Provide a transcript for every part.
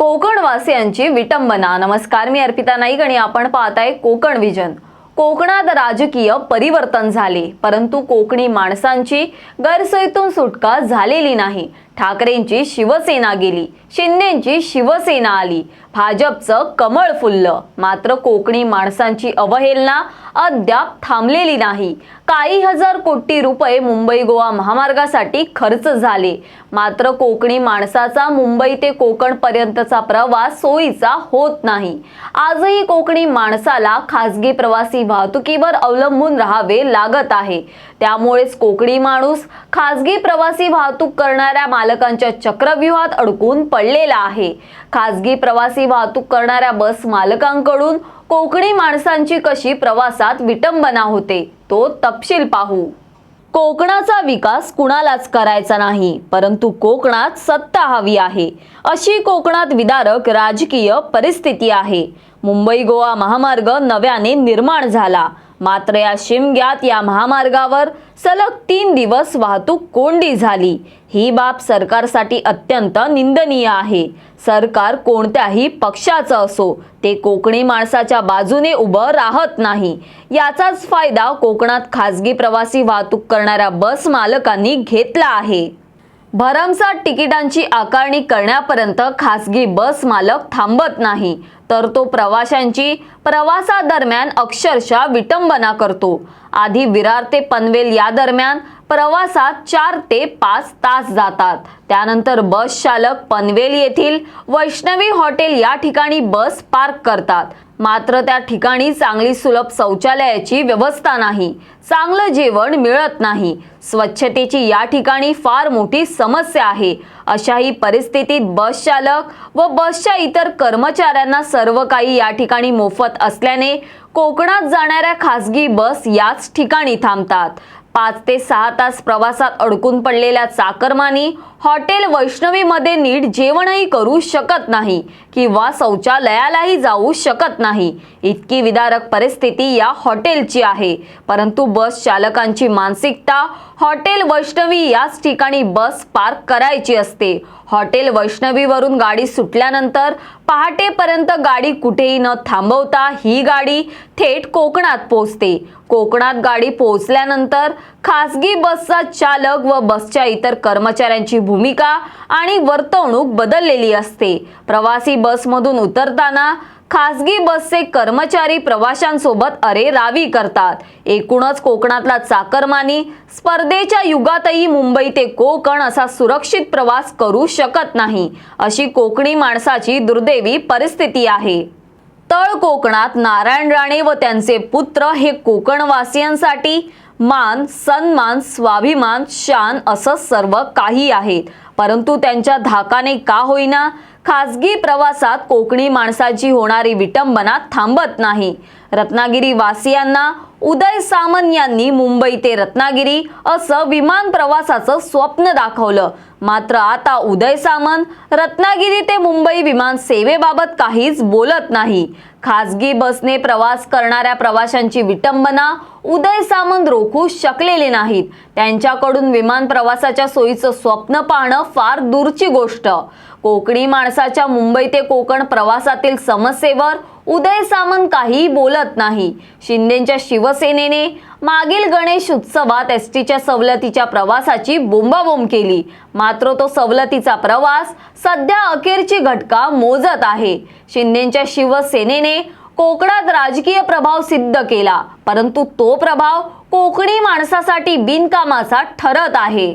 कोकणवासियांची विटंबना. नमस्कार मी अर्पिता नाईक आणि आपण पाहताय कोकण विजन. कोकणात राजकीय परिवर्तन झाले परंतु कोकणी माणसांची गैरसोयीतून सुटका झालेली नाही. ठाकरेंची शिवसेना गेली. शिंदेची शिवसेना आली. भाजपचं कमळ फुललं. मात्र कोकणी माणसांची अवहेलना अद्याप थांबलेली नाही. काही हजार कोटी रुपये मुंबई गोवा महामार्गासाठी खर्च झाले. मात्र कोकणी माणसाचा मुंबई ते कोकण पर्यंतचा प्रवास सोयीचा होत नाही. आजही कोकणी माणसाला खासगी प्रवासी वाहतुकीवर अवलंबून राहावे लागत आहे. त्यामुळेच कोकणी माणूस खासगी प्रवासी वाहतूक करणाऱ्या मालकांच्या चक्रव्यूहात अडकून पडलेला आहे. खासगी प्रवासी वाहतूक करणाऱ्या बस मालकांकडून कोकणी माणसांची कशी प्रवासात विटंबना होते तो तपशील पाहू. कोकणाचा विकास कुणालाच करायचा नाही परंतु कोकणात सत्ता हवी आहे. अशी कोकणात विदारक राजकीय परिस्थिती आहे. मुंबई गोवा महामार्ग नव्याने निर्माण झाला. मात्र या शिमग्यात या महामार्गावर सलग तीन दिवस वाहतूक कोंडी झाली. ही बाब सरकारसाठी अत्यंत निंदनीय आहे. सरकार कोणत्याही पक्षाचं असो ते कोकणी माणसाच्या बाजूने उभं राहत नाही. याचाच फायदा कोकणात खासगी प्रवासी वाहतूक करणाऱ्या बस मालकांनी घेतला आहे. भरमसाठ तिकिटांची आकारणी करण्यापर्यंत खासगी बस मालक थांबत नाही. तर तो प्रवाशांची प्रवासादरम्यान अक्षरशः विटंबना करतो. आधी विरार ते पनवेल या दरम्यान प्रवासात चार ते पाच तास जातात. त्यानंतर बस चालक पनवेल येथील वैष्णवी हॉटेल या ठिकाणी बस पार्क करतात. मात्र त्या ठिकाणी चांगली सुलभ शौचालयाची व्यवस्था नाही. चांगलं जेवण मिळत नाही. स्वच्छतेची या ठिकाणी फार मोठी समस्या आहे. अशाही परिस्थितीत बस चालक व बसच्या इतर कर्मचाऱ्यांना सर्व काही या ठिकाणी मोफत असल्याने कोकणात जाणाऱ्या खासगी बस याच ठिकाणी थांबतात. पाच ते सहा तास प्रवासात अडकून पडलेल्या चाकरमानी हॉटेल वैष्णवीमध्ये नीट जेवणही करू शकत नाही किंवा शौचालयालाही जाऊ शकत नाही. इतकी विदारक परिस्थिती या हॉटेलची आहे. परंतु बस चालकांची मानसिकता हॉटेल वैष्णवी याच ठिकाणी बस पार्क करायची असते. हॉटेल वैष्णवीवरून गाडी सुटल्यानंतर पहाटेपर्यंत गाडी कुठेही न थांबवता ही गाडी थेट कोकणात पोहोचते. कोकणात गाडी पोहोचल्यानंतर खासगी बसचा चालक व बसच्या इतर कर्मचाऱ्यांची भूमिका आणि वर्तवणूक बदललेली असते. प्रवासी बसमधून उतरताना खासगी बसचे कर्मचारी प्रवाशांसोबत अरे रावी करतात. एकूणच कोकणातला चाकरमानी स्पर्धेच्या युगातही मुंबई ते कोकण असा सुरक्षित प्रवास करू शकत नाही. अशी कोकणी माणसाची दुर्दैवी परिस्थिती आहे. तळ कोकणात नारायण राणे व त्यांचे पुत्र हे कोकणवासियांसाठी मान सन्मान स्वाभिमान शान असं सर्व काही आहेत. परंतु त्यांच्या धाकाने का होईना खासगी प्रवासात कोकणी माणसाची होणारी विटंबना थांबत नाही. रत्नागिरी वासियांना उदय सामंत यांनी मुंबई ते रत्नागिरी असं विमान प्रवासाचं स्वप्न दाखवलं. मात्र आता उदय सामंत रत्नागिरी ते मुंबई विमान सेवेबाबत काहीच बोलत नाही. खासगी बसने प्रवास करणाऱ्या प्रवाशांची विटंबना उदय सामंत रोखू शकलेले नाहीत. त्यांच्याकडून विमान प्रवासाच्या सोयीचं स्वप्न पाहणं फार दूरची गोष्ट. कोकणी माणसाच्या मुंबई ते कोकण प्रवासातील समस्येवर उदय सामंत काही बोलत नाही. शिंदेच्या शिवसेनेने मागील गणेश उत्सवात एस टीच्या सवलतीच्या प्रवासाची बोंबाबोंब केली. मात्र तो सवलतीचा प्रवास सध्या अखेरची घटका मोजत आहे. शिंदेच्या शिवसेनेने कोकणात राजकीय प्रभाव सिद्ध केला परंतु तो प्रभाव कोकणी माणसासाठी बिनकामाचा ठरत आहे.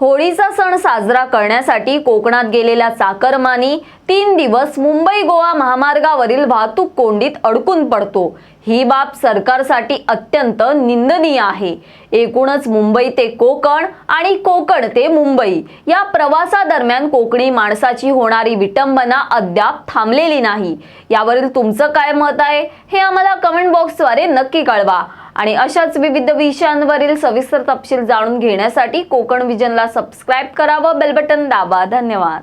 होळीचा सण साजरा करण्यासाठी कोकणात गेलेल्या चाकरमानी तीन दिवस मुंबई गोवा महामार्गावरील वाहतूक कोंडीत अडकून पडतो. ही बाब सरकारसाठी अत्यंत निंदनीय आहे. एकूणच मुंबई ते कोकण आणि कोकण ते मुंबई या प्रवासादरम्यान कोकणी माणसाची होणारी विटंबना अद्याप थांबलेली नाही. यावरील तुमचं काय मत आहे हे आम्हाला कमेंट बॉक्सद्वारे नक्की कळवा. आणि अशाच विविध विषयांवरील सविस्तर तपशील जाणून घेण्यासाठी कोकण विजनला सबस्क्राईब करावं बेलबटन दाबा. धन्यवाद.